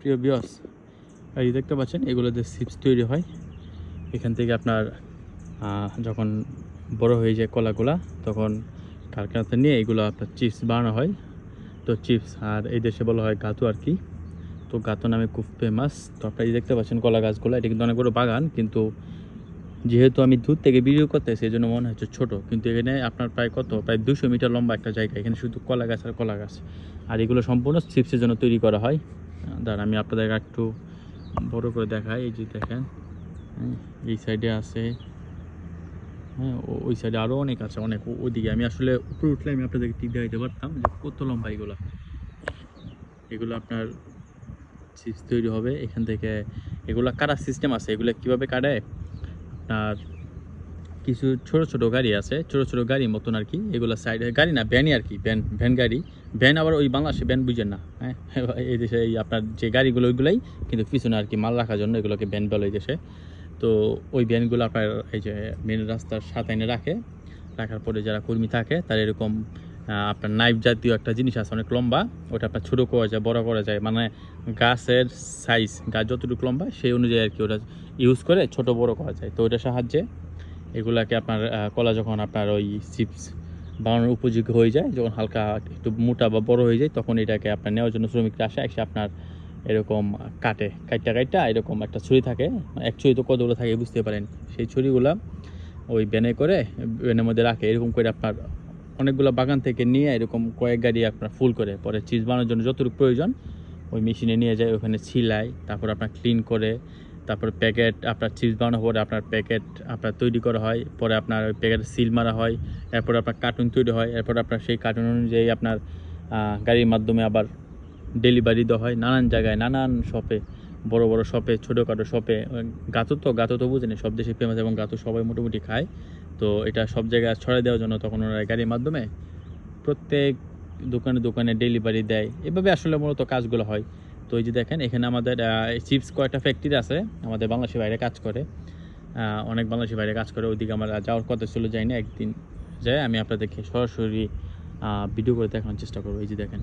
প্রিয় বিয়স আর এই দেখতে পাচ্ছেন এগুলোতে চিপস তৈরি হয়, এখান থেকে আপনার যখন বড় হয়ে যায় কলাগুলা, তখন কারখানাতে নিয়ে এগুলো আপনার চিপস বানানো হয়। তো চিপস আর এই দেশে বলা হয় গাতু আর কি। তো গাতু নামে খুব ফেমাস তো আপনারা এই দেখতে পাচ্ছেন কলা গাছগুলো, এটা কিন্তু অনেক বড় বাগান, কিন্তু যেহেতু আমি দূর থেকে ভিডিও করতে সেই জন্য মনে হচ্ছে ছোট। কিন্তু এখানে আপনার প্রায় কত? প্রায় দুশো মিটার লম্বা একটা জায়গা, এখানে শুধু কলা গাছ আর কলা গাছ। আর এগুলো সম্পূর্ণ চিপসের জন্য তৈরি করা হয়। দাঁড়া আমি আপনাদের একটু বড় করে দেখাই এই যে দেখেন হ্যাঁ, এই সাইডে আছে হ্যাঁ ওই সাইডে আরও অনেক আছে অনেক ওইদিকে। আমি আসলে উপরে উঠলে আমি আপনাদেরকে ঠিক দেখাইতে পারতাম যে কত লম্বা এগুলো। এগুলো আপনার চিপস তৈরি হবে এখান থেকে এগুলো কাটার সিস্টেম আছে। এগুলো কীভাবে কাটে? আপনার কিছু ছোট ছোট গাড়ি আছে। ছোট ছোট গাড়ি মতন আর কি। এগুলো সাইড গাড়ি না ভ্যানই আর কি ভ্যান ভ্যান গাড়ি। ভ্যান আবার ওই বাংলাদেশে ভ্যান বুঝেন না হ্যাঁ? এই দেশে এই আপনার যে গাড়িগুলো, ওইগুলাই কিন্তু পিছনে আর কি মাল রাখার জন্য এগুলোকে ভ্যান বলে এই দেশে। তো ওই ভ্যানগুলো আপনার এই যে মেন রাস্তার সাথে এনে রাখে। রাখার পরে যারা কর্মী থাকে, তার এরকম আপনার নাইফ জাতীয় একটা জিনিস আছে, অনেক লম্বা। ওটা আপনার ছোটো করা যায়, বড় করা যায়। মানে গাছের সাইজ গাছ যতটুকু লম্বা, সেই অনুযায়ী আর কি ওটা ইউজ করে ছোট, বড় করা যায়। তো ওটার সাহায্যে এগুলাকে আপনার কলা যখন আপনার ওই চিপস বানানোর উপযোগী হয়ে যায়, যখন হালকা একটু মোটা বা বড় হয়ে যায়, তখন এটাকে আপনার নেওয়ার জন্য শ্রমিকরা আসে, এসে আপনার এরকম কাটে, কাইটা কাইটা এরকম একটা ছুরি থাকে এক ছুরি তো কতগুলো থাকে বুঝতে পারেন। সেই ছুরিগুলা ওই ব্যানে করে ব্যানের মধ্যে রাখে, এরকম করে আপনার অনেকগুলো বাগান থেকে নিয়ে এরকম কয়েক গাড়ি আপনার ফুল করে, পরে চিজ বানানোর জন্য যতটুকু প্রয়োজন, ওই মেশিনে নিয়ে যায়, ওখানে ছিলায়, তারপর আপনার ক্লিন করে তারপর প্যাকেট, আপনার চিজ বানানোর পরে আপনার প্যাকেট আপনার তৈরি করা হয়, পরে আপনার প্যাকেট সিল মারা হয়, এরপর আপনার কার্টুন তৈরি হয়, এরপর আপনার সেই কার্টুন অনুযায়ী আপনার গাড়ির মাধ্যমে আবার ডেলিভারি দেওয়া হয় নানান জায়গায়, নানান শপে, বড় বড় শপে, ছোটোখাটো শপে গাতো তো গাতো তো বুঝেনি, সব দেশে ফেমাস এবং গাতো সবাই মোটামুটি খায়, তো এটা সব জায়গায় ছড়াই দেওয়ার জন্য তখন ওরা গাড়ির মাধ্যমে প্রত্যেক দোকানে দোকানে ডেলিভারি দেয়, এভাবে আসলে মূলত কাজগুলো হয়। তো এই যে দেখেন, এখানে আমাদের চিপস কয়েকটা ফ্যাক্টরি আছে? আমাদের বাংলাদেশের বাইরে কাজ করে। অনেক বাংলাদেশের বাইরে কাজ করে। ওইদিকে আমার যাওয়ার কথা চলে যাই না, একদিন যাই আমি আপনাদেরকে সরাসরি ভিডিও করে দেখানোর চেষ্টা করব। এই যে দেখেন